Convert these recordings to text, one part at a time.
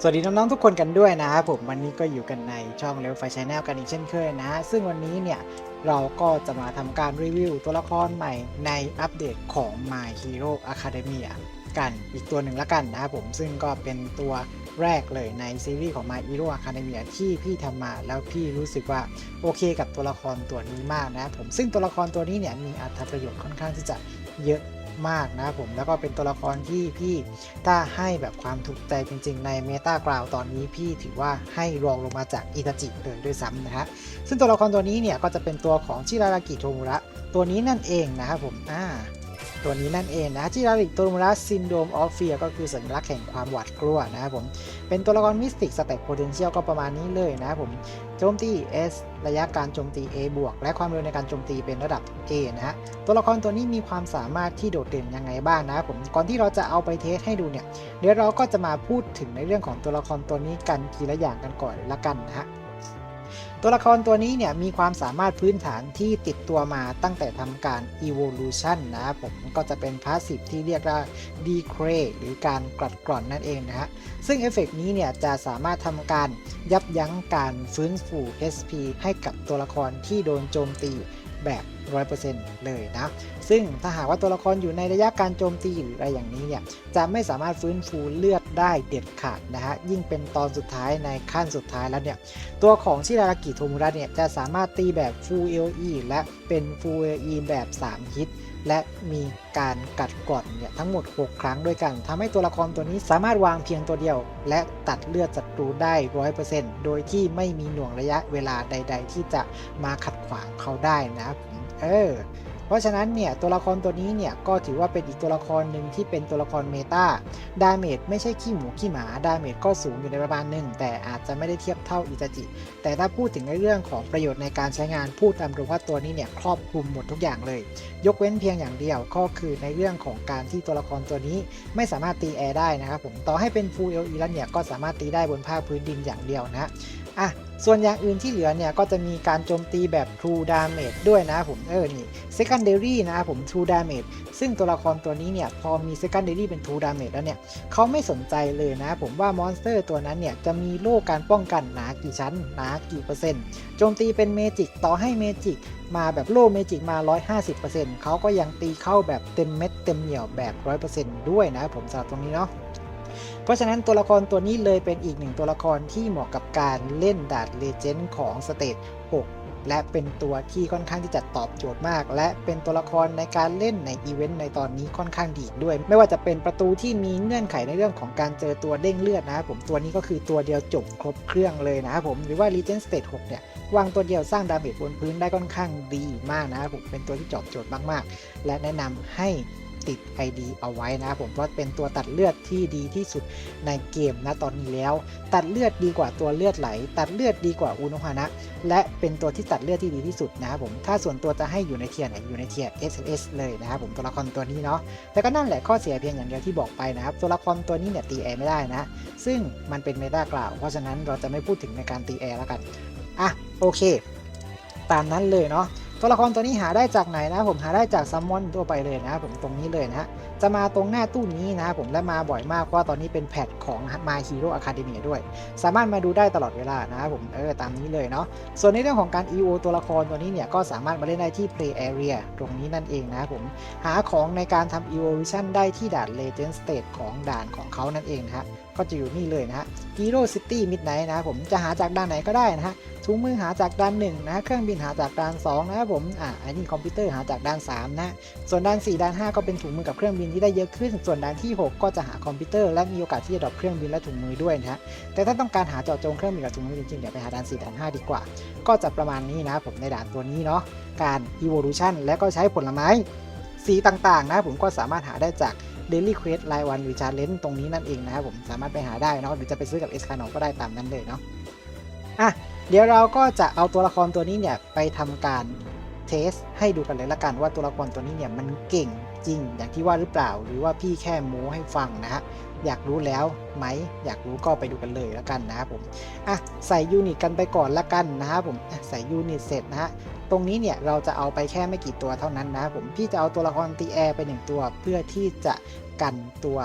สวัสดีน้องๆทุกคนกันด้วยนะครับผมวันนี้ก็อยู่กันในช่องเลวไฟชแนลกันอีกเช่นเคยนะ ซึ่งวันนี้เนี่ยเราก็จะมาทำการรีวิวตัวละครใหม่ในอัปเดตของ My Hero Academia กันอีกตัวหนึ่งละกันนะครับผมซึ่งก็เป็นตัวแรกเลยในซีรีส์ของ My Hero Academia ที่พี่ทำมาแล้วพี่รู้สึกว่าโอเคกับตัวละครตัวนี้มากนะครับผมซึ่งตัวละครตัวนี้เนี่ยมีอรรถประโยชน์ค่อนข้างที่จะเยอะ มากนะผมแล้วก็เป็นตัวละครที่พี่ถ้าให้แบบความถูกใจจริง ๆ ในเมตากราวตอนนี้พี่ถือว่าให้รองลงมาจากอิตาจิเลยด้วยซ้ำนะฮะซึ่งตัวละครตัวนี้เนี่ยก็จะเป็นตัวของชิรารากิโทมุระตัวนี้นั่นเองนะครับผมอ่า ตัวนี้นั่นเองนะชิรารากิโทมุระซินโดมออฟเฟียก็คือสัญลักษณ์แห่งความหวาดกลัวนะครับผม เป็นตัวละครมิสติกสเต็ปโพเทนเชียลก็ประมาณนี้เลยนะครับผมโจมตี S ระยะการโจมตี A บวก และความเร็วในการโจมตีเป็นระดับ A นะฮะ ตัวละครตัวนี้มีความสามารถที่โดดเด่นยังไงบ้างนะครับผม ก่อนที่เราจะเอาไปเทสให้ดูเนี่ย เดี๋ยวเราก็จะมาพูดถึงในเรื่องของตัวละครตัวนี้กันทีละอย่างกันก่อนละกันนะฮะ ตัวละครตัวนี้เนี่ยมีความสามารถพื้นฐานที่ติดตัวมาตั้งแต่ทำการ evolution นะครับผมก็จะเป็นพาสซีฟที่เรียกว่า decay หรือการกลัดกร่อนนั่นเองนะฮะซึ่งเอฟเฟกต์นี้เนี่ยจะสามารถทำการยับยั้งการฟื้นฟู SP ให้กับตัวละครที่โดนโจมตี แบบ 100%เลยนะ ซึ่งถ้าหากว่าตัวละครอยู่ในระยะการโจมตีหรืออะไรอย่างนี้เนี่ย จะไม่สามารถฟื้นฟูเลือดได้เด็ดขาดนะฮะ ยิ่งเป็นตอนสุดท้ายในขั้นสุดท้ายแล้วเนี่ย ตัวของชิรารากิโทมุระเนี่ยจะสามารถตีแบบ Full LE และเป็น Full LE แบบ 3 ฮิต และมีการกัดกร่อนเนี่ยทั้งหมด 6 ครั้งด้วยกันทำให้ตัวละครตัวนี้สามารถวางเพียงตัวเดียว และตัดเลือดศัตรูได้ 100%โดยที่ไม่มีหน่วงระยะเวลาใด ๆ ที่จะมาขัดขวางเขาได้นะครับเออ เพราะฉะนั้นเนี่ยตัวละครตัวนี้เนี่ยก็ถือว่าเป็นอีกตัวละครหนึ่งที่เป็นตัวละครเมตาดาเมจไม่ใช่ขี้หมูขี้หมาดาเมจก็สูงอยู่ในประมาณหนึ่งแต่อาจจะไม่ได้เทียบเท่าอิตาจิ แต่ถ้าพูดถึงในเรื่องของประโยชน์ในการใช้งานพูดตามตรงว่าตัวนี้เนี่ยครอบคลุมหมดทุกอย่างเลย ยกเว้นเพียงอย่างเดียวก็คือในเรื่องของการที่ตัวละครตัวนี้ไม่สามารถตีแอร์ได้นะครับผมต่อให้เป็น Full LE แล้วเนี่ยก็สามารถตีได้บนภาคพื้นดินอย่างเดียวนะ อะส่วนอย่างอื่นที่เหลือเนี่ย ก็จะมีการโจมตีแบบ True Damage ด้วยนะผมเออนี่ Secondary นะผม True Damage ซึ่งตัวละครตัวนี้เนี่ย พอมี Secondary เป็น True Damage แล้วเนี่ยเขาไม่สนใจเลยนะ ผมว่ามอนสเตอร์ตัวนั้นเนี่ย จะมีโล่การป้องกันหนากี่ชั้นหนากี่เปอร์เซ็นต์โจมตีเป็นเมจิกต่อให้เมจิกมาแบบโล่เมจิกมา 150%เขาก็ยังตีเข้าแบบเต็มเม็ดเต็มเหนี่ยวแบบ 100%ด้วยนะผมสำหรับตรงนี้เนาะ เพราะฉะนั้นตัวละครตัวนี้เลยเป็นอีกหนึ่งตัวละครที่เหมาะกับการเล่นดาดเลเจนด์ของสเตจ6 และเป็นตัวที่ค่อนข้างที่จะตอบโจทย์มาก และเป็นตัวละครในการเล่นในอีเวนต์ในตอนนี้ค่อนข้างดีด้วย ไม่ว่าจะเป็นประตูที่มีเงื่อนไขในเรื่องของการเจอตัวเด้งเลือดนะครับผมตัวนี้ก็คือตัวเดียวจบครบเครื่องเลยนะครับผมหรือว่า Legend Stage 6 เนี่ยวางตัวเดียวสร้างดาเมจบนพื้นได้ค่อนข้างดีมากนะครับผมเป็นตัวที่ตอบโจทย์มากๆ และแนะนำให้ ติด ID เอาไว้นะผมเพราเป็นตัวตัดเลือดที่ดีที่สุดในเกมนะตอนนี้แล้ว ตัดเลือดดีกว่าตัวเลือดไหล ตัดเลือดดีกว่าอุณหานะ และเป็นตัวที่ตัดเลือดที่ดีที่สุดนะครับผมถ้าส่วนตัวจะให้อยู่ในเทียร์ไหนอยู่ในเทียร์ SS เลยนะครับผมตัวละครตัวนี้เนาะแต่ก็นั่นแหละข้อเสียเพียงอย่างเดียวที่บอกไปนะครับตัวละครตัวนี้เนี่ยตีแอร์ไม่ได้นะ ซึ่งมันเป็นเมตากล่าวเพราะฉะนั้นเราจะไม่พูดถึงในการตีแอร์แล้วกันอะโอเค ตามนั้นเลยเนาะ ตัวละครตัวนี้หาได้จากไหนนะผมหาได้จากซัมมอนทั่วไปเลยนะผมตรงนี้เลยนะฮะจะมาตรงหน้าตู้นี้นะผมและมาบ่อยมากเพราะตอนนี้เป็นแพทของ My Hero Academia ด้วย สามารถมาดูได้ตลอดเวลานะผมเออตามนี้เลยเนาะส่วนในเรื่องของการ EO ตัวละครตัวนี้เนี่ยก็สามารถมาเล่นได้ที่ Play Area ตรงนี้นั่นเองนะผมหาของในการทำ Evolution ได้ที่ด่าน Legend State ของด่านของเขานั่นเองนะฮะ ก็จะอยู่นี่เลยนะฮะ Hero City Midnight นะครับผมจะหาจากด้านไหนก็ได้นะฮะถุงมือหาจากด้าน1นะเครื่องบินหาจากด้าน2นะครับผมอ่าอันนี้คอมพิวเตอร์หาจากด้าน3นะส่วนด้าน 4 ด้าน 5 ก็เป็นถุงมือกับเครื่องบินที่ได้เยอะขึ้น ส่วนด้านที่ 6 ก็จะหาคอมพิวเตอร์และมีโอกาสที่จะดรอปเครื่องบินและถุงมือด้วยนะฮะแต่ถ้าต้องการหาเจาะจงเครื่องบินกับถุงมือจริงๆเดี๋ยวไปหาด้าน 4 ด้าน 5 ดีกว่า ก็จะประมาณนี้นะครับผมในด่านตัวนี้เนาะการ evolution และก็ใช้ผลไม้สีต่างๆนะครับผมก็สามารถหาได้จาก Daily Quest รายวันหรือจาเลนตรงนี้นั่นเองนะครับผมสามารถไปหาได้เนาะหรือจะไปซื้อกับเอสคาโนก็ได้ตามนั้นเลยเนาะอะเดี๋ยวเราก็จะเอาตัวละครตัวนี้เนี่ยไปทำการเทสให้ดูกันเลยละกันว่าตัวละครตัวนี้เนี่ยมันเก่ง จริง อย่างที่ว่าหรือเปล่า หรือว่าพี่แค่โม้ให้ฟังนะฮะอยากรู้แล้วไหมอยากรู้ก็ไปดูกันเลยละกันนะครับผมอะใส่ยูนิตกันไปก่อนละกันนะครับผมใส่ยูนิตเสร็จนะฮะตรงนี้เนี่ยเราจะเอาไปแค่ไม่กี่ตัวเท่านั้นนะครับผมพี่จะเอาตัวละครตีแอร์ไปหนึ่งตัวเพื่อที่จะกันตัว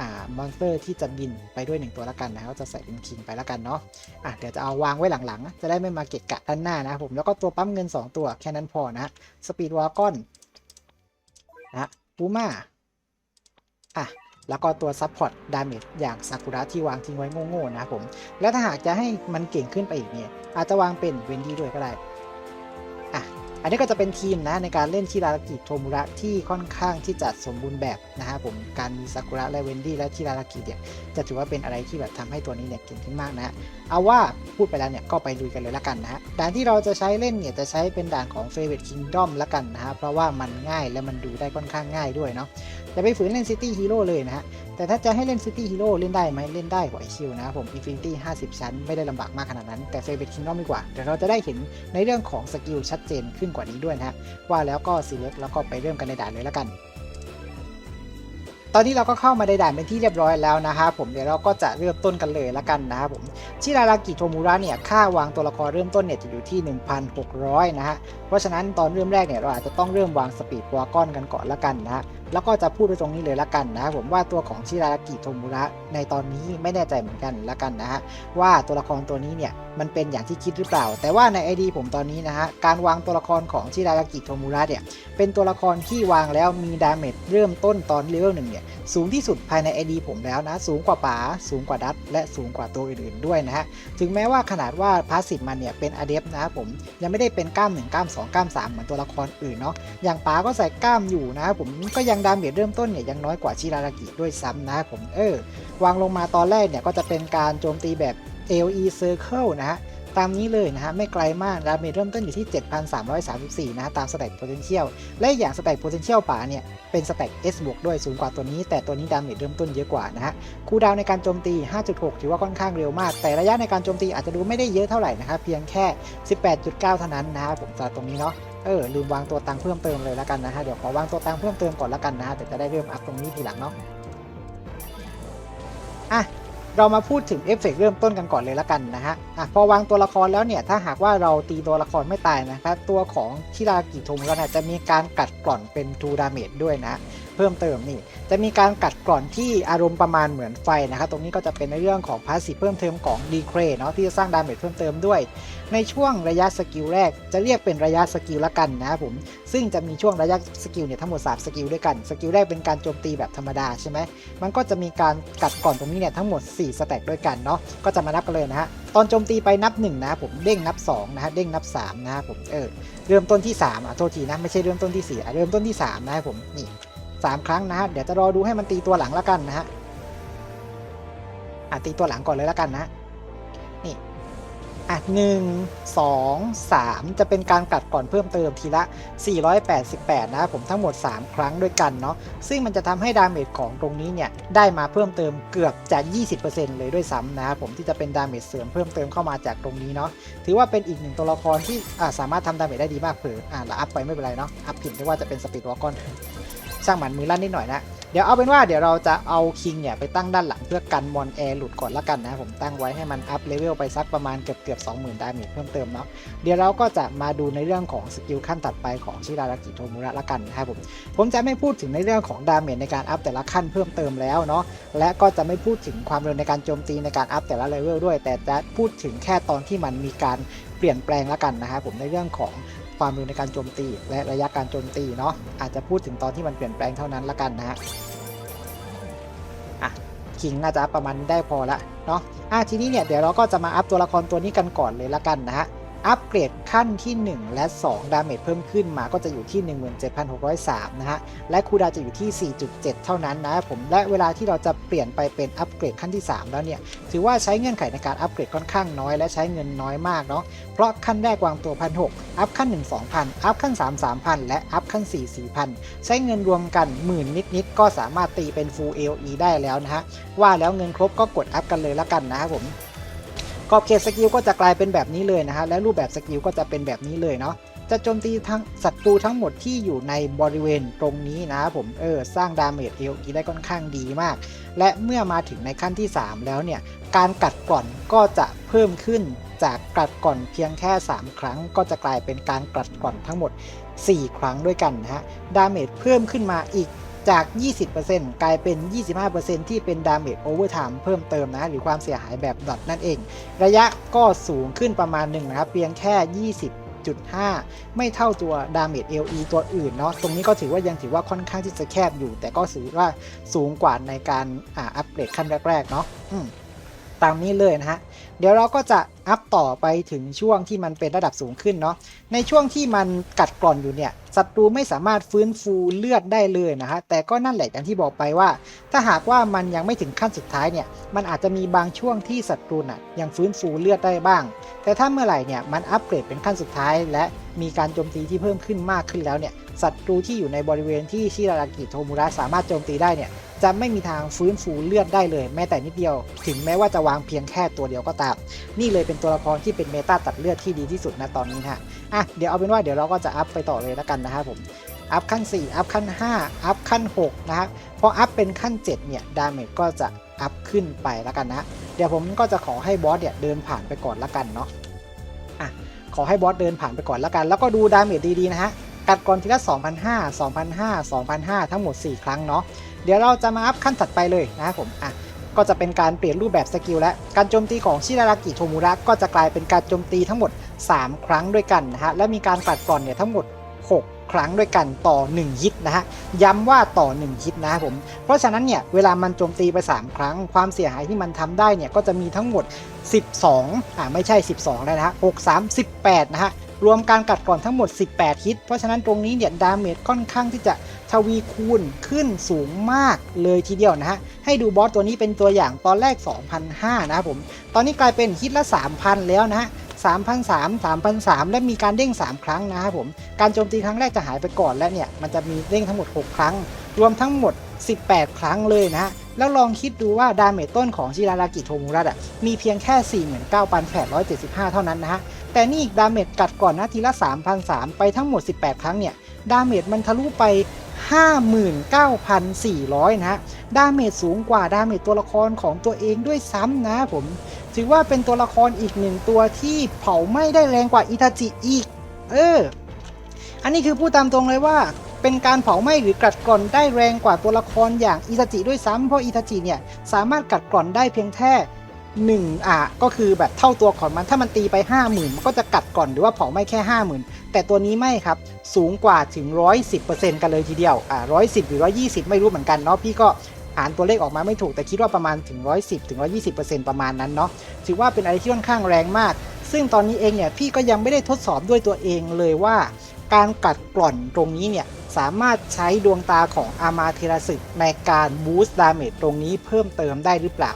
อ่ามอนสเตอร์ที่จะบินไปด้วยหนึ่งตัวละกันนะก็จะใส่เป็นคิงไปละกันเนาะอะเดี๋ยวจะเอาวางไว้หลังๆ จะได้ไม่มาเกะกะด้านหน้านะครับผมแล้วก็ตัวปั๊มเงิน 2 ตัวแค่นั้นพอนะสปีดวากอนนะ ปูมาอะแล้วก็ตัวซับพอร์ตดาเมจอย่างซากุระที่วางทิ้งไว้โง่ๆนะครับผม แล้วถ้าหากจะให้มันเก่งขึ้นไปอีกเนี่ยอาจจะวางเป็นเวนดี้ด้วยก็ได้ อันนี้ก็จะเป็นทีมนะในการเล่นชิราลากิโทมุระที่ค่อนข้างที่จะสมบูรณ์แบบนะครับผมการมีซากุระและเวนดี้และชิราลากิเนี่ยจะถือว่าเป็นอะไรที่แบบทำให้ตัวนี้เนี่ยเก่งขึ้นมากนะฮะเอาว่าพูดไปแล้วเนี่ยก็ไปลุยกันเลยละกันนะฮะด่านที่เราจะใช้เล่นเนี่ยจะใช้เป็นด่านของ Favorite Kingdom ละกันนะฮะเพราะว่ามันง่ายและมันดูได้ค่อนข้างง่ายด้วยเนาะ จะไปฝืนเล่น City Hero เลยนะฮะ แต่ถ้าจะให้เล่น City Hero เล่นได้ไหมเล่นได้กว่าไอคิวนะครับผม Infinity 50 ชั้น ไม่ได้ลำบากมากขนาดนั้น แต่ Favorite Kingdom ดีกว่า เดี๋ยวเราจะได้เห็นในเรื่องของสกิลชัดเจนขึ้นกว่านี้ด้วยนะฮะว่าแล้วก็ select แล้วก็ไปเริ่มกันในด่านเลยละกันตอนนี้เราก็เข้ามาในด่านเป็นที่เรียบร้อยแล้วนะครับผมเดี๋ยวเราก็จะเริ่มต้นกันเลยละกันนะครับผมชิรารากิโทมุระเนี่ยค่าวางตัวละครเริ่มต้นเนี่ยจะอยู่ที่ 1,600 นะฮะเพราะฉะนั้นตอนเริ่มแรกเนี่ยเราอาจจะต้องเริ่มวางสปีดวากอนกันก่อนละกันนะฮะ แล้วก็จะพูดไปตรงนี้เลยละกันนะผมว่าตัวของชิรารากิโทมุระในตอนนี้ไม่แน่ใจเหมือนกันละกันนะฮะว่าตัวละครตัวนี้เนี่ยมันเป็นอย่างที่คิดหรือเปล่า แต่ว่าใน ID ผมตอนนี้นะฮะการวางตัวละครของชิรารากิโทมุระเนี่ยเป็นตัวละครที่วางแล้วมีดาเมจเริ่มต้นตอนเลเวลหนึ่งเนี่ยสูงที่สุดภายใน ID ผมแล้วนะสูงกว่าป๋าสูงกว่าดัตและสูงกว่าตัวอื่นๆด้วยนะฮะถึงแม้ว่าขนาดว่าพาสซีฟมันเนี่ยเป็นอเดฟนะครับผมยังไม่ได้เป็นกล้าม1กล้าม2กล้าม3เหมือนตัวละครอื่นเนาะอย่างป๋าก็ใส่กล้ามอยู่นะผมก็ยังดาเมจเริ่มต้นเนี่ยยังน้อยกว่าชิรารากิด้วยซ้ำนะผมเออวางลงมาตอนแรกเนี่ยก็จะเป็นการโจมตีแบบ AOE Circle นะฮะ ตามนี้เลยนะฮะไม่ไกลมากดาเมจเริ่มต้นอยู่ที่ 7,334 นะฮะตามสแต็ก potential และอย่างสแต็ก potential ป่าเนี่ย เป็นสแต็ก S บวกด้วยสูงกว่าตัวนี้ แต่ตัวนี้ดาเมจเริ่มต้นเยอะกว่านะฮะคูดาวในการโจมตี 5.6 ถือว่าค่อนข้างเร็วมาก แต่ระยะในการโจมตีอาจจะดูไม่ได้เยอะเท่าไหร่นะครับเพียงแค่ 18.9 เท่านั้นนะครับผมสำหรับตรงนี้เนาะเออลืมวางตัวตังเพิ่มเติมเลยแล้วกันนะฮะเดี๋ยวขอวางตัวตังเพิ่มเติมก่อนแล้วกันนะฮะเดี๋ยวจะได้เริ่มอัพตรงนี้ทีหลังเนาะ เรามาพูดถึงเอฟเฟกต์เริ่มต้นกันก่อนเลยละกันนะฮะอะพอวางตัวละครแล้วเนี่ย ถ้าหากว่าเราตีตัวละครไม่ตายนะครับ ตัวของทิรากิทมุระเนี่ยจะมีการกัดกร่อนเป็นทูดาเมจด้วยนะ พิ่มเติมนี่ จะมีการกัดกร่อนที่อารมณ์ประมาณเหมือนไฟนะครับ ตรงนี้ก็จะเป็นในเรื่องของพาสซีฟเพิ่มเติมของดีเครเนาะที่จะสร้างดาเมจเพิ่มเติมด้วย ในช่วงระยะสกิลแรก จะเรียกเป็นระยะสกิลละกันนะครับผม ซึ่งจะมีช่วงระยะสกิลเนี่ยทั้งหมด 3 สกิลด้วยกัน สกิลแรกเป็นการโจมตีแบบธรรมดาใช่ไหมมันก็จะมีการกัดกร่อนตรงนี้เนี่ยทั้งหมด 4 สแต็กด้วยกันเนาะ ก็จะมานับกันเลยนะฮะ ตอนโจมตีไปนับ1นะผมเด้งนับ2นะฮะ เด้งนับ3นะครับผม เออ เริ่มต้นที่3อะโทษทีนะ ไม่ใช่เริ่มต้นที่4อะเริ่มต้นที่3นะผม นี่ 3ครั้งนะฮะเดี๋ยวจะรอดูให้มันตีตัวหลังแล้วกันนะฮะอะตีตัวหลังก่อนเลยแล้วกันนะนี่อะหนึ่งสองสามจะเป็นการกัดก่อนเพิ่มเติมทีละ 488 นะครับผมทั้งหมด 3 ครั้งด้วยกันเนาะซึ่งมันจะทำให้ดาเมจของตรงนี้เนี่ย ได้มาเพิ่มเติมเกือบจะ 20%เลยด้วยซ้ำนะครับผมที่จะเป็นดาเมจเสริมเพิ่มเติมเข้ามาจากตรงนี้เนาะถือว่าเป็นอีกหนึ่งตัวละครที่อ่าสามารถทำดาเมจได้ดีมากเผื่ออ่าเราอัพไปไม่เป็นไรเนาะอัพผิดไม่ว่าจะเป็นสปีดวอลกอน ช่างหมันมือลั่นนิดหน่อยนะเดี๋ยวเอาเป็นว่าเดี๋ยวเราจะเอาคิงเนี่ยไปตั้งด้านหลังเพื่อกันมอนแอร์หลุดก่อนละกันนะผมตั้งไว้ให้มันอัพเลเวลไปสักประมาณเกือบเกือบสองหมื่นดาเมจเพิ่มเติมเนาะเดี๋ยวเราก็จะมาดูในเรื่องของสกิลขั้นถัดไปของชิรารากิโทมุระละกันนะครับผมผมจะไม่พูดถึงในเรื่องของดาเมจในการอัพแต่ละขั้นเพิ่มเติมแล้วเนาะและก็จะไม่พูดถึงความเร็วในการโจมตีในการอัพแต่ละเลเวลด้วย แต่จะพูดถึงแค่ตอนที่มันมีการเปลี่ยนแปลงละกันนะครับผมในเรื่องของ ความเร็วในการโจมตี และระยะการโจมตีเนาะอาจจะพูดถึงตอนที่มันเปลี่ยนแปลงเท่านั้นละกันนะฮะอะคิงน่าจะประมาณได้พอละเนาะอะทีนี้เนี่ยเดี๋ยวเราก็จะมาอัพตัวละครตัวนี้กันก่อนเลยละกันนะฮะ อัปเกรดขั้นที่ 1 และ 2 ดาเมจเพิ่มขึ้นมาก็จะอยู่ที่ 17,603 นะฮะ และคูดาจะอยู่ที่ 4.7 เท่านั้นนะผม และเวลาที่เราจะเปลี่ยนไปเป็นอัปเกรดขั้นที่ 3 แล้วเนี่ย ถือว่าใช้เงื่อนไขในการอัปเกรดค่อนข้างน้อยและใช้เงินน้อยมากเนาะ เพราะขั้นแรกวางตัว 1,600 อัพขั้น 1 2,000 อัพขั้น 3 3,000 และอัพขั้น 4 4,000 ใช้เงินรวมกันหมื่นนิดๆ ก็สามารถตีเป็น Full AOE ได้แล้วนะฮะ ว่าแล้วเงินครบก็กดอัพกันเลยละกันนะครับผม ขอบเขตสกิลก็จะกลายเป็นแบบนี้เลยนะฮะและรูปแบบสกิลก็จะเป็นแบบนี้เลยเนาะจะโจมตีทั้งศัตรูทั้งหมดที่อยู่ในบริเวณตรงนี้นะครับผมเออสร้างดาเมจเอลอีได้ค่อนข้างดีมาก และเมื่อมาถึงในขั้นที่ 3 แล้วเนี่ย การกัดก่อนก็จะเพิ่มขึ้นจากกัดก่อนเพียงแค่ 3 ครั้ง ก็จะกลายเป็นการกัดก่อนทั้งหมด 4 ครั้งด้วยกันนะฮะดาเมจเพิ่มขึ้นมาอีก จาก 20%กลายเป็น 25%ที่เป็น damage overtime เพิ่มเติมนะ หรือความเสียหายแบบดอทนั่นเอง ระยะก็สูงขึ้นประมาณหนึ่งนะครับ เพียงแค่ 20.5ไม่เท่าตัว damage LE ตัวอื่นเนาะ ตรงนี้ก็ถือว่ายังถือว่าค่อนข้างที่จะแคบอยู่ แต่ก็ถือว่าสูงกว่าในการอ่าอัปเกรดขั้นแรก ๆ เนาะ ตามนี้เลยนะฮะ เดี๋ยวเราก็จะอัพต่อไปถึงช่วงที่มันเป็นระดับสูงขึ้นเนาะ ในช่วงที่มันกัดกร่อนอยู่เนี่ยศัตรูไม่สามารถฟื้นฟูเลือดได้เลยนะฮะ แต่ก็นั่นแหละอย่างที่บอกไปว่า ถ้าหากว่ามันยังไม่ถึงขั้นสุดท้ายเนี่ย มันอาจจะมีบางช่วงที่ศัตรูน่ะยังฟื้นฟูเลือดได้บ้าง แต่ถ้าเมื่อไหร่เนี่ยมันอัปเกรดเป็นขั้นสุดท้าย และมีการโจมตีที่เพิ่มขึ้นมากขึ้นแล้วเนี่ยศัตรูที่อยู่ในบริเวณที่ชิรากิโทมุระสามารถโจมตีได้เนี่ย จะไม่มีทางฟื้นฟูเลือดได้เลยแม้แต่นิดเดียว ถึงแม้ว่าจะวางเพียงแค่ตัวเดียวก็ตาม นี่เลยเป็นตัวละครที่เป็นเมตาตัดเลือดที่ดีที่สุดนะตอนนี้ฮะอะเดี๋ยวเอาเป็นว่าเดี๋ยวเราก็จะอัพไปต่อเลยแล้วกันนะครับผมอัพขั้น 4 อัพขั้น 5 อัพขั้น 6 นะครับพออัพเป็นขั้น 7 เนี่ย ดาเมจก็จะอัพขึ้นไปแล้วกันนะ เดี๋ยวผมก็จะขอให้บอสเนี่ยเดินผ่านไปก่อนแล้วกันเนาะอะขอให้บอสเดินผ่านไปก่อนแล้วกัน แล้วก็ดูดาเมจดีๆนะฮะ กัดก่อนทีละ2,500 2,500 2,500 ทั้งหมด 4 ครั้งเนาะ เดี๋ยวเราจะมาอัพขั้นถัดไปเลยนะครับผมอะก็จะเป็นการเปลี่ยนรูปแบบสกิลและการโจมตีของชิรารากิโทมุระก็จะกลายเป็นการโจมตีทั้งหมด 3 ครั้งด้วยกันนะฮะและมีการกัดกร่อนเนี่ยทั้งหมด 6ครั้งด้วยกันต่อ1ฮิตนะฮะย้ำว่าต่อ1ฮิตนะครับผมเพราะฉะนั้นเนี่ยเวลามันโจมตีไป 3 ครั้ง ความเสียหายที่มันทำได้เนี่ยก็จะมีทั้งหมด 12 อ่าไม่ใช่ 12 แล้วนะฮะ6 3 18นะฮะ รวมการกัดก่อนทั้งหมด 18 ฮิต เพราะฉะนั้นตรงนี้เนี่ยดาเมจค่อนข้างที่จะทวีคูณขึ้นสูงมากเลยทีเดียวนะฮะ ให้ดูบอสตัวนี้เป็นตัวอย่างตอนแรก2,500นะครับผม ตอนนี้กลายเป็นฮิตละ 3,000 แล้วนะฮะ3,003 3,003 และมีการเด้ง 3 ครั้งนะครับผม การโจมตีครั้งแรกจะหายไปก่อนและเนี่ยมันจะมีเด้งทั้งหมด 6 ครั้ง รวมทั้งหมด 18 ครั้งเลยนะฮะ แล้วลองคิดดูว่าดาเมจต้นของชิรารากิโทมูระอะมีเพียงแค่ 49,875 เท่านั้นนะฮะ แต่นี่ดาเมจกัดก่อนนะทีละ3,300ไปทั้งหมด 18 ครั้งเนี่ย ดาเมจมันทะลุไป 59,400 นะฮะ ดาเมจสูงกว่าดาเมจตัวละครของตัวเองด้วยซ้ำนะผม ถือว่าเป็นตัวละครอีกหนึ่งตัวที่เผาไหม้ได้แรงกว่าอิทาจิอีก เออ อันนี้คือพูดตามตรงเลยว่า เป็นการเผาไหม้หรือกัดกร่อนได้แรงกว่าตัวละครอย่างอิทาจิด้วยซ้ำเพราะอิทาจิเนี่ยสามารถกัดกร่อนได้เพียงแค่หนึ่งอะก็คือแบบเท่าตัวของมันถ้ามันตีไป 50,000มันก็จะกัดก่อนหรือว่าเผาไหม้แค่ 50,000 แต่ตัวนี้ไม่ครับ สูงกว่าถึง 110%กันเลยทีเดียวอ่า110 หรือ 120 ไม่รู้เหมือนกันเนาะพี่ก็อ่านตัวเลขออกมาไม่ถูกแต่คิดว่าประมาณถึง 110ถึง120%ประมาณนั้นเนาะถือว่าเป็นอะไรที่ค่อนข้างแรงมาก ซึ่งตอนนี้เองเนี่ยพี่ก็ยังไม่ได้ทดสอบด้วยตัวเองเลยว่า การกัดกร่อนตรงนี้เนี่ย สามารถใช้ดวงตาของอามาเทราสึในการบูสต์ดาเมจตรงนี้เพิ่มเติมได้หรือเปล่า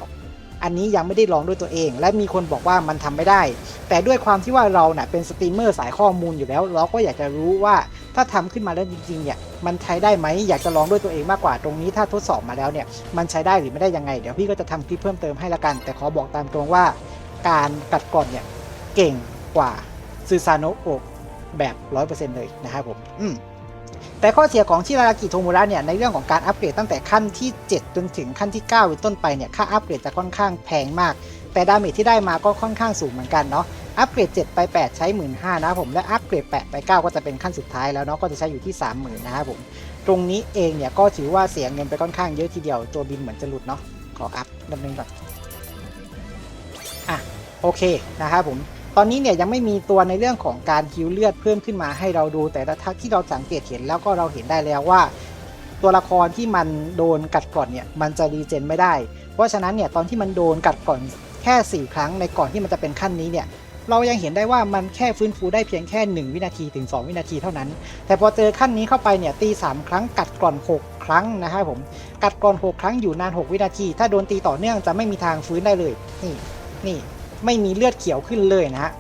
อันนี้ยังไม่ได้ลองด้วยตัวเอง และมีคนบอกว่ามันทำไม่ได้ แต่ด้วยความที่ว่าเราเน่ะเป็นสตรีมเมอร์สายข้อมูลอยู่แล้ว เราก็อยากจะรู้ว่าถ้าทำขึ้นมาแล้วจริงๆเนี่ยมันใช้ได้ไหมอยากจะลองด้วยตัวเองมากกว่าตรงนี้ถ้าทดสอบมาแล้วเนี่ยมันใช้ได้หรือไม่ได้ยังไง เดี๋ยวพี่ก็จะทำคลิปเพิ่มเติมให้ละกัน แต่ขอบอกตามตรงว่า การกัดก่อนเนี่ยเก่งกว่าซูซานโอะแบบ 100%เลยนะครับผม อืม แต่ข้อเสียของชิรารากิโทมุระเนี่ยในเรื่องของการอัปเกรดตั้งแต่ขั้นที่ 7 จนถึงขั้นที่ 9 เป็นต้นไปเนี่ยค่าอัปเกรดจะค่อนข้างแพงมาก แต่ดาเมจที่ได้มาก็ค่อนข้างสูงเหมือนกันเนาะอัปเกรด 7 ไป 8 ใช้ 1 5ื่นนะครับผมและอัปเกรด 8 ไป 9 ก็จะเป็นขั้นสุดท้ายแล้วเนาะก็จะใช้อยู่ที่ 30,000นะครับผมตรงนี้เองเนี่ยก็ถือว่าเสียเงินไปค่อนข้างเยอะทีเดียวตัวบินเหมือนจะหลุดเนาะขออัพดำเนินก่อนอะโอเคนะครับผม ตอนนี้เนี่ยยังไม่มีตัวในเรื่องของการฮิวเลือดเพิ่มขึ้นมาให้เราดู แต่ถ้าที่เราสังเกตเห็นแล้วก็เราเห็นได้แล้วว่า ตัวละครที่มันโดนกัดก่อนเนี่ยมันจะรีเจนไม่ได้ เพราะฉะนั้นเนี่ยตอนที่มันโดนกัดก่อนแค่ 4 ครั้งในก่อนที่มันจะเป็นขั้นนี้เนี่ยเรายังเห็นได้ว่ามันแค่ฟื้นฟูได้เพียงแค่ 1 วินาทีถึง 2 วินาทีเท่านั้น แต่พอเจอขั้นนี้เข้าไปเนี่ยตี 3 ครั้งกัดกร่อน 6 ครั้งนะครับผม กัดกร่อน 6 ครั้งอยู่นาน 6 วินาที ถ้าโดนตีต่อเนื่องจะไม่มีทางฟื้นได้เลย นี่ นี่ ไม่มีเลือดเขียวขึ้นเลยนะฮะ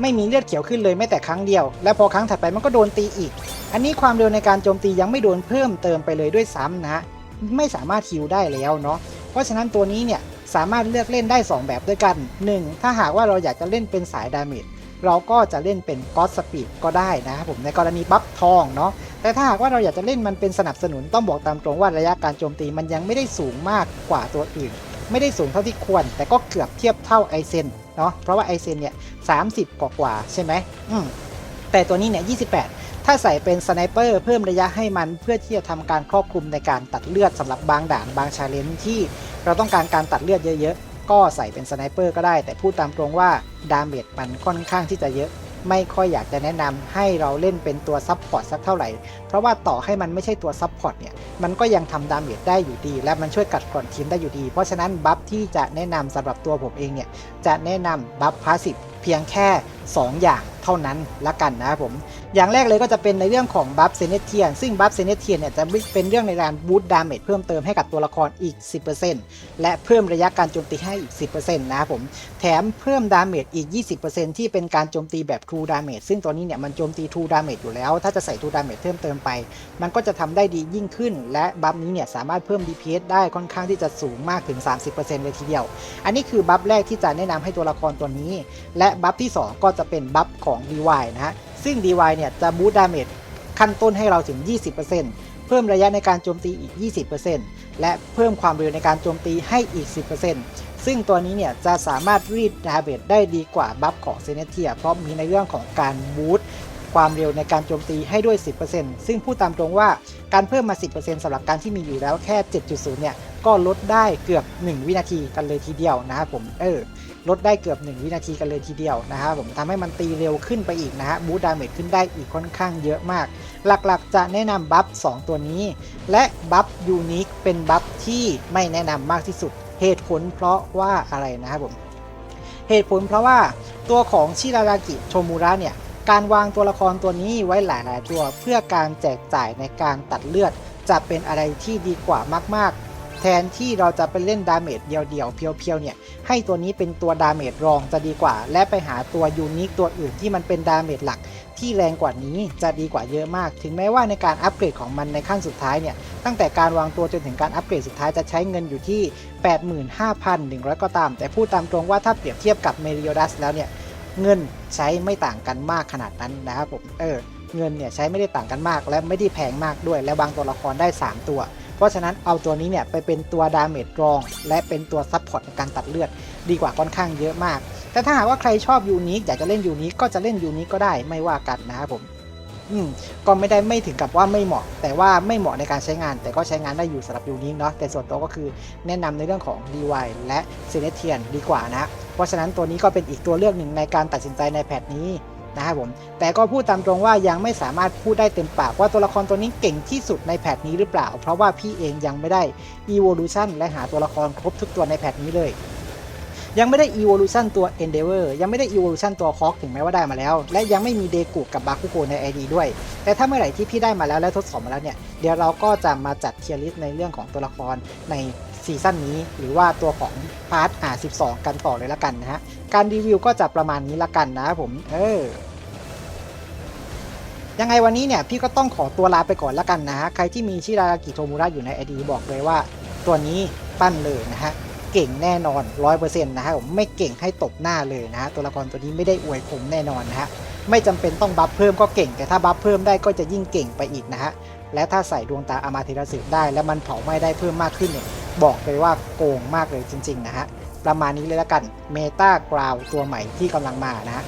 ไม่มีเลือดเขียวขึ้นเลยแม้แต่ครั้งเดียว และพอครั้งถัดไปมันก็โดนตีอีก อันนี้ความเร็วในการโจมตียังไม่โดนเพิ่มเติมไปเลยด้วยซ้ำนะฮะไม่สามารถฮิวได้แล้วเนาะเพราะฉะนั้นตัวนี้เนี่ยสามารถเลือกเล่นได้ 2 แบบด้วยกัน 1. ถ้าหากว่าเราอยากจะเล่นเป็นสายดาเมจเราก็จะเล่นเป็นก็อดสปีดก็ได้นะครับผมในกรณีบัฟทองเนาะแต่ถ้าหากว่าเราอยากจะเล่นมันเป็นสนับสนุนต้องบอกตามตรงว่าระยะการโจมตีมันยังไม่ได้สูงมากกว่าตัวอื่น ไม่ได้สูงเท่าที่ควร แต่ก็เกือบเทียบเท่าไอเซนเนาะเพราะว่าไอเซนเนี่ย30กว่ากว่าใช่ไหมอืมแต่ตัวนี้เนี่ย28ถ้าใส่เป็นสไนเปอร์เพิ่มระยะให้มันเพื่อที่จะทำการครอบคลุมในการตัดเลือดสำหรับบางด่านบางชาเลนจ์ที่เราต้องการการตัดเลือดเยอะๆ ก็ใส่เป็นสไนเปอร์ก็ได้ แต่พูดตามตรงว่าดาเมจมันค่อนข้างที่จะเยอะ ไม่ค่อยอยากจะแนะนำให้เราเล่นเป็นตัวซับพอร์ตสักเท่าไหร่ เพราะว่าต่อให้มันไม่ใช่ตัวซับพอร์ตเนี่ย มันก็ยังทำดาเมจได้อยู่ดี และมันช่วยกัดกร่อนทีมได้อยู่ดี เพราะฉะนั้นบัฟที่จะแนะนำสำหรับตัวผมเองเนี่ย จะแนะนำบัฟพาสซีฟเพียงแค่2 อย่างเท่านั้นละกันนะครับผม อย่างแรกเลยก็จะเป็นในเรื่องของบัฟเซเนเทียนซึ่งบัฟเซเนเทียนเนี่ยจะเป็นเรื่องในการบูตดาเมจเพิ่มเติมให้กับตัวละครอีก 10%และเพิ่มระยะการโจมตีให้อีก 10%นะครับผม แถมเพิ่มดาเมจอีก 20%ที่เป็นการโจมตีแบบ True Damage ซึ่งตัวนี้เนี่ยมันโจมตี True Damage อยู่แล้ว ถ้าจะใส่ True Damage เพิ่มเติมไป มันก็จะทำได้ดียิ่งขึ้น และบัฟนี้เนี่ยสามารถเพิ่ม DPS ได้ค่อนข้างที่จะสูงมากถึง 30%เลยทีเดียว อันนี้คือบัฟแรกที่จะแนะนำให้ตัวละครตัวนี้ และบัฟที่ 2 ก็จะเป็นบัฟของ DY นะฮะ ซึ่ง DY เนี่ยจะบูตดาเมจขั้นต้นให้เราถึง 20%เพิ่มระยะในการโจมตีอีก 20%และเพิ่มความเร็วในการโจมตีให้อีก 10%ซึ่งตัวนี้เนี่ยจะสามารถรีดดาเมจได้ดีกว่าบัฟของเซเนเทียเพราะมีในเรื่องของการบูตความเร็วในการโจมตีให้ด้วย 10%ซึ่งพูดตามตรงว่าการเพิ่มมา 10%สำหรับการที่มีอยู่แล้วแค่ 7.0 เนี่ย ก็ลดได้เกือบ 1 วินาทีกันเลยทีเดียวนะครับผม เออ ลดได้เกือบ 1 วินาทีกันเลยทีเดียวนะครับผมทำให้มันตีเร็วขึ้นไปอีกนะฮะบูดาเมจขึ้นได้อีกค่อนข้างเยอะมาก หลักๆ จะแนะนำบัฟ 2 ตัวนี้ และบัฟยูนิคเป็นบัฟที่ไม่แนะนำมากที่สุด เหตุผลเพราะว่าอะไรนะครับผม เหตุผลเพราะว่าตัวของชิรารากิโชมูระเนี่ยการวางตัวละครตัวนี้ไว้หลาย ๆ ตัว เพื่อการแจกจ่ายในการตัดเลือดจะเป็นอะไรที่ดีกว่ามาก แทนที่เราจะไปเล่นดาเมจเดียวๆ เพียวๆ เนี่ย ให้ตัวนี้เป็นตัวดาเมจรองจะดีกว่า และไปหาตัวยูนิคตัวอื่นที่มันเป็นดาเมจหลักที่แรงกว่านี้จะดีกว่าเยอะมาก ถึงแม้ว่าในการอัปเกรดของมันในขั้นสุดท้ายเนี่ย ตั้งแต่การวางตัวจนถึงการอัปเกรดสุดท้ายจะใช้เงินอยู่ที่ 85,100 ก็ตาม แต่พูดตามตรงว่าถ้าเปรียบเทียบกับเมริโอดัสแล้วเนี่ย เงินใช้ไม่ต่างกันมากขนาดนั้นนะครับผม เออ เงินเนี่ยใช้ไม่ได้ต่างกันมาก และไม่ได้แพงมากด้วย และบางตัวละครได้ 3 ตัว เพราะฉะนั้นเอาตัวนี้เนี่ยไปเป็นตัวดาเมจรอง และเป็นตัวซับพอร์ตในการตัดเลือด ดีกว่าค่อนข้างเยอะมาก แต่ถ้าหากว่าใครชอบยูนิคอยากจะเล่นยูนิคก็จะเล่นยูนิคก็ได้ไม่ว่ากันนะครับผมอืมก็ไม่ได้ไม่ถึงกับว่าไม่เหมาะ แต่ว่าไม่เหมาะในการใช้งาน แต่ก็ใช้งานได้อยู่สำหรับยูนิคเนาะแต่ส่วนตัวก็คือแนะนำในเรื่องของ DY และเซเลเทียนดีกว่านะ เพราะฉะนั้นตัวนี้ก็เป็นอีกตัวเลือกหนึ่งในการตัดสินใจในแพทนี้ นะครับผม แต่ก็พูดตามตรงว่ายังไม่สามารถพูดได้เต็มปากว่าตัวละครตัวนี้เก่งที่สุดในแพทนี้หรือเปล่า เพราะว่าพี่เองยังไม่ได้ Evolution และหาตัวละครครบทุกตัวในแพทนี้เลย ยังไม่ได้ Evolution ตัว Endeavor ยังไม่ได้ Evolution ตัว Hawk ถึงแม้ว่าได้มาแล้ว และยังไม่มีเดกุกับบาคุโกใน ID ด้วย แต่ถ้าเมื่อไหร่ที่พี่ได้มาแล้วและทดสอบมาแล้วเนี่ยเดี๋ยวเราก็จะมาจัดเทียร์ลิสต์ในเรื่องของตัวละครใน ซีซั่นนี้ หรือว่าตัวของพาร์ทอ่า12 กันต่อเลยละกันนะฮะ การรีวิวก็จะประมาณนี้ละกันนะผม เออยังไงวันนี้เนี่ยพี่ก็ต้องขอตัวลาไปก่อนละกันนะฮะ ใครที่มีชิรากิโทมุระอยู่ใน ID บอกเลยว่า ตัวนี้ปั้นเลยนะฮะ เก่งแน่นอน 100%นะฮะผมไม่เก่งให้ตบหน้าเลยนะฮะ ตัวละครตัวนี้ไม่ได้อวยผมแน่นอนนะฮะ ไม่จำเป็นต้องบัฟเพิ่มก็เก่ง แต่ถ้าบัฟเพิ่มได้ก็จะยิ่งเก่งไปอีกนะฮะ และถ้าใส่ดวงตาอามาเทราสึได้ แล้วมันเผาไหม้ได้เพิ่มมากขึ้นเนี่ย บอกเลยว่าโกงมากเลยจริง ๆ นะฮะ ประมาณนี้เลยละกันเมตากราวตัวใหม่ที่กำลังมานะฮะ